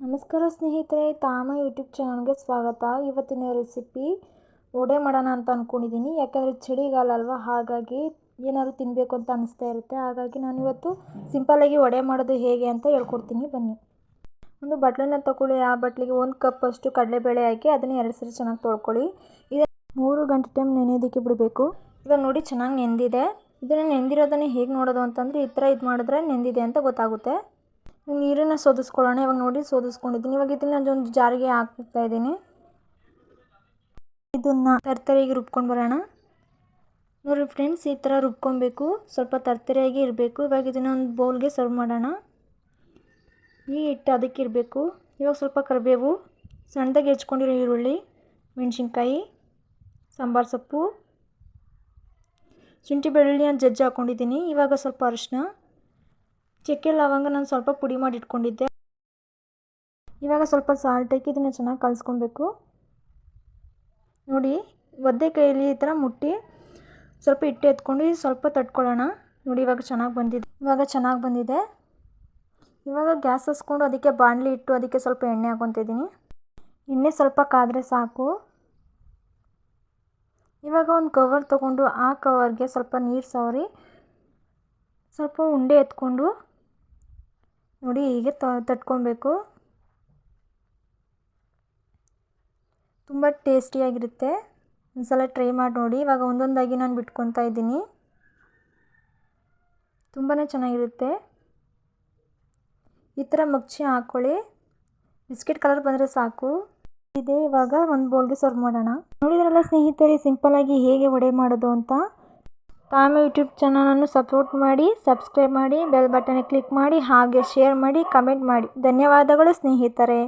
ನಮಸ್ಕಾರ ಸ್ನೇಹಿತರೆ, ತಾಮ ಯೂಟ್ಯೂಬ್ ಚಾನಲ್ಗೆ ಸ್ವಾಗತ. ಇವತ್ತಿನ ರೆಸಿಪಿ ವಡೆ ಮಾಡೋಣ ಅಂತ ಅಂದ್ಕೊಂಡಿದ್ದೀನಿ ಯಾಕಂದರೆ ಚಳಿಗಾಲ ಅಲ್ವಾ, ಹಾಗಾಗಿ ಏನಾದರೂ ತಿನ್ನಬೇಕು ಅಂತ ಅನಿಸ್ತಾ ಇರುತ್ತೆ. ಹಾಗಾಗಿ ನಾನು ಇವತ್ತು ಸಿಂಪಲ್ಲಾಗಿ ವಡೆ ಮಾಡೋದು ಹೇಗೆ ಅಂತ ಹೇಳ್ಕೊಡ್ತೀನಿ. ಬನ್ನಿ. ಒಂದು ಬಟ್ಲನ್ನ ತಗೊಳ್ಳಿ. ಆ ಬಟ್ಲಿಗೆ ಒಂದು ಕಪ್ಪಷ್ಟು ಕಡಲೆಬೇಳೆ ಹಾಕಿ ಅದನ್ನು ಎರಡು ಸರಿ ಚೆನ್ನಾಗಿ ತೊಳ್ಕೊಳ್ಳಿ. ಇದು ಮೂರು ಗಂಟೆ ಟೈಮ್ ನೆನೆಯೋದಕ್ಕೆ ಬಿಡಬೇಕು. ಇವಾಗ ನೋಡಿ ಚೆನ್ನಾಗಿ ನೆಂದಿದೆ. ಇದನ್ನು ನೆಂದಿರೋದನ್ನು ಹೇಗೆ ನೋಡೋದು ಅಂತಂದರೆ ಈ ಥರ ಇದು ಮಾಡಿದ್ರೆ ನೆಂದಿದೆ ಅಂತ ಗೊತ್ತಾಗುತ್ತೆ. ನೀರನ್ನು ಸೋದಿಸ್ಕೊಳ್ಳೋಣ. ಇವಾಗ ನೋಡಿ ಸೋದಿಸ್ಕೊಂಡಿದ್ದೀನಿ. ಇವಾಗ ಇದನ್ನು ಒಂದು ಜಾರಿಗೆ ಹಾಕ್ತಾ ಇದ್ದೀನಿ. ಇದನ್ನು ತರ್ತರಿಯಾಗಿ ರುಬ್ಕೊಂಡು ಬರೋಣ. ನೋಡಿ ಫ್ರೆಂಡ್ಸ್, ಈ ಥರ ರುಬ್ಕೊಬೇಕು. ಸ್ವಲ್ಪ ತರ್ತರಿಯಾಗಿ ಇರಬೇಕು. ಇವಾಗ ಇದನ್ನು ಒಂದು ಬೌಲ್ಗೆ ಸರ್ವ್ ಮಾಡೋಣ. ಈ ಹಿಟ್ಟು ಅದಕ್ಕೆ ಇರಬೇಕು. ಇವಾಗ ಸ್ವಲ್ಪ ಕರಿಬೇವು, ಸಣ್ಣದಾಗಿ ಹೆಚ್ಕೊಂಡಿರೋ ಈರುಳ್ಳಿ, ಮೆಣಸಿನ್ಕಾಯಿ, ಸಾಂಬಾರು ಸೊಪ್ಪು, ಶುಂಠಿ ಬೆಳ್ಳುಳ್ಳಿನ ಜಜ್ಜಿ ಹಾಕ್ಕೊಂಡಿದ್ದೀನಿ ಇವಾಗ ಸ್ವಲ್ಪ ಅರಿಶಿನ ಚಕ್ಕೆ ಲವಂಗ ನಾನು ಸ್ವಲ್ಪ ಪುಡಿ ಮಾಡಿ ಇಟ್ಕೊಂಡಿದ್ದೆ. ಇವಾಗ ಸ್ವಲ್ಪ ಸಾಲ್ಟ್ ಹಾಕಿ ಇದನ್ನು ಚೆನ್ನಾಗಿ ಕಲಿಸ್ಕೊಬೇಕು. ನೋಡಿ, ಒದ್ದೆ ಕೈಯಲ್ಲಿ ಈ ಥರ ಮುಟ್ಟಿ ಸ್ವಲ್ಪ ಹಿಟ್ಟು ಎತ್ಕೊಂಡು ಸ್ವಲ್ಪ ತಟ್ಕೊಳ್ಳೋಣ. ನೋಡಿ, ಇವಾಗ ಚೆನ್ನಾಗಿ ಬಂದಿದೆ. ಇವಾಗ ಚೆನ್ನಾಗಿ ಬಂದಿದೆ. ಇವಾಗ ಗ್ಯಾಸ್ ಹಸ್ಕೊಂಡು ಅದಕ್ಕೆ ಬಾಣಲಿ ಇಟ್ಟು ಅದಕ್ಕೆ ಸ್ವಲ್ಪ ಎಣ್ಣೆ ಹಾಕೊತಿದ್ದೀನಿ ಎಣ್ಣೆ ಸ್ವಲ್ಪ ಕಾದರೆ ಸಾಕು. ಇವಾಗ ಒಂದು ಕವರ್ ತೊಗೊಂಡು ಆ ಕವರ್ಗೆ ಸ್ವಲ್ಪ ನೀರು ಸವರಿ. ಸ್ವಲ್ಪ ಉಂಡೆ ಎತ್ಕೊಂಡು ನೋಡಿ ಹೀಗೆ ತಟ್ಕೊಬೇಕು. ತುಂಬ ಟೇಸ್ಟಿಯಾಗಿರುತ್ತೆ ಒಂದ್ಸಲ ಟ್ರೈ ಮಾಡಿ ನೋಡಿ. ಇವಾಗ ಒಂದೊಂದಾಗಿ ನಾನು ಬಿಟ್ಕೊತಾ ಇದ್ದೀನಿ. ತುಂಬಾ ಚೆನ್ನಾಗಿರುತ್ತೆ. ಈ ಥರ ಮಗ್ಚಿ ಹಾಕ್ಕೊಳ್ಳಿ ಬಿಸ್ಕೆಟ್ ಕಲರ್ ಬಂದರೆ ಸಾಕು. ಇದೆ ಇವಾಗ ಒಂದು ಬೌಲ್ಗೆ ಸರ್ವ್ ಮಾಡೋಣ. ನೋಡಿದ್ರಲ್ಲ ಸ್ನೇಹಿತರೆ ಸಿಂಪಲ್ಲಾಗಿ ಹೇಗೆ ವಡೆ ಮಾಡೋದು ಅಂತ? ತಾಮ ಯೂಟ್ಯೂಬ್ ಚಾನಲನ್ನು ಸಪೋರ್ಟ್ ಮಾಡಿ, ಸಬ್ಸ್ಕ್ರೈಬ್ ಮಾಡಿ, ಬೆಲ್ ಬಟನ್ ಕ್ಲಿಕ್ ಮಾಡಿ, ಹಾಗೆ ಶೇರ್ ಮಾಡಿ, ಕಮೆಂಟ್ ಮಾಡಿ. ಧನ್ಯವಾದಗಳು ಸ್ನೇಹಿತರೆ.